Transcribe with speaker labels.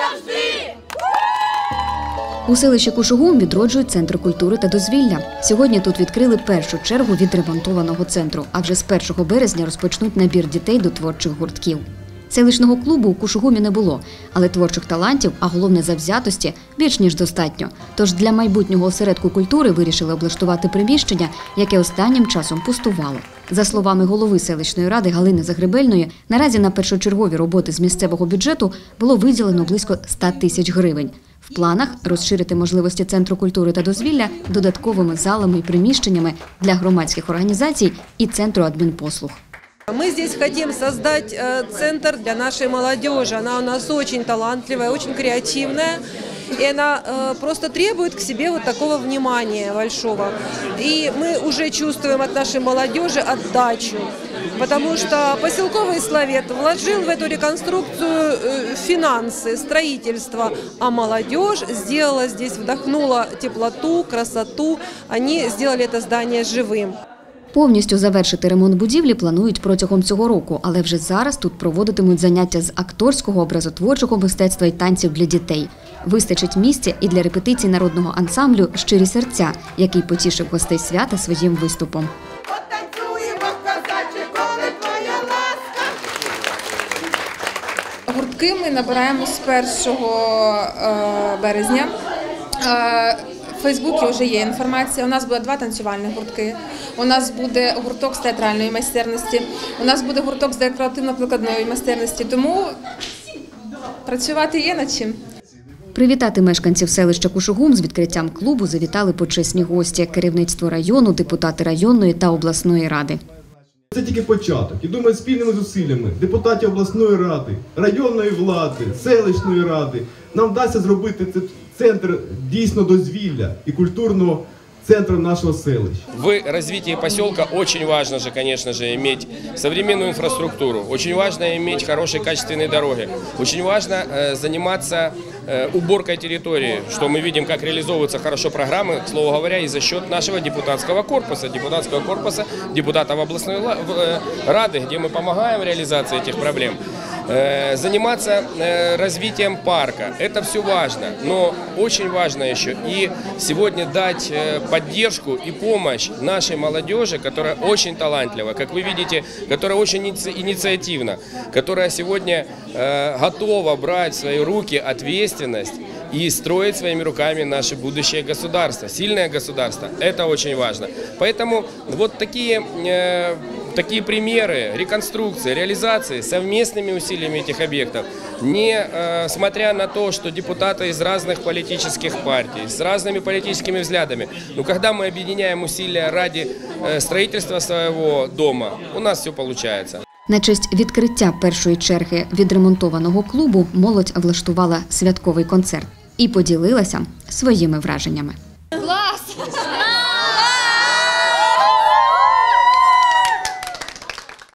Speaker 1: назавжди! У селищі Кушугум відроджують центр культури та дозвілля. Сьогодні тут відкрили першу чергу відремонтованого центру. А вже з 1 березня розпочнуть набір дітей до творчих гуртків. Селищного клубу у Кушугумі не було, але творчих талантів, а головне завзятості, більш ніж достатньо. Тож для майбутнього осередку культури вирішили облаштувати приміщення, яке останнім часом пустувало. За словами голови селищної ради Галини Загребельної, наразі на першочергові роботи з місцевого бюджету було виділено близько 100 тисяч гривень. В планах розширити можливості центру культури та дозвілля додатковими залами і приміщеннями для громадських організацій і центру адмінпослуг.
Speaker 2: Мы здесь хотим создать э, центр для нашей молодежи. Она у нас очень талантливая, очень креативная. И она э, просто требует к себе вот такого внимания большого. И мы уже чувствуем от нашей молодежи отдачу. Потому что поселковый словет вложил в эту реконструкцию э, финансы, строительство, а молодежь сделала здесь, вдохнула теплоту, красоту. Они сделали это здание живым.
Speaker 1: Повністю завершити ремонт будівлі планують протягом цього року, але вже зараз тут проводитимуть заняття з акторського, образотворчого мистецтва і танців для дітей. Вистачить місця і для репетицій народного ансамблю Щирі серця, який потішив гостей свята своїм виступом.
Speaker 3: Гуртки ми набираємо з 1 е, березня. В Фейсбуці вже є інформація. У нас буде два танцювальні гуртки. У нас буде гурток з театральної майстерності. У нас буде гурток з декоративно-прикладної майстерності. Тому працювати є над чим.
Speaker 1: Привітати мешканців селища Кушугум з відкриттям клубу завітали почесні гості, керівництво району, депутати районної та обласної ради.
Speaker 4: Це тільки початок. І думаю, спільними зусиллями депутатів обласної ради, районної влади, селищної ради нам вдасться зробити цей центр дійсно дозвілля і культурного центру нашого селища.
Speaker 5: В развитии поселка очень важно же, конечно же, иметь современную инфраструктуру. Очень важно иметь хорошие качественные дороги. Очень важно э, заниматься э, уборкой территории, что мы видим, как реализовываются хорошо программы, к слову говоря, и за счет нашего депутатского корпуса, депутатского корпуса депутатов областной э, рады, где мы помогаем в реализации этих проблем. Э, Заниматься э, развитием парка, это все важно, но очень важно еще и сегодня дать э, поддержку и помощь нашей молодежи, которая очень талантлива, как вы видите, которая очень иници- инициативна, которая сегодня э, готова брать в свои руки ответственность и строить своими руками наше будущее государство, сильное государство. Это очень важно. Поэтому вот такие, э, такие примеры реконструкции, реализации совместными усилиями этих объектов, не э, смотря на то, что депутаты из разных политических партий, с разными политическими взглядами, но когда мы объединяем усилия ради э, строительства своего дома, у нас все получается.
Speaker 1: На честь відкриття першої черги відремонтованого клубу молодь влаштувала святковий концерт і поділилася своїми враженнями.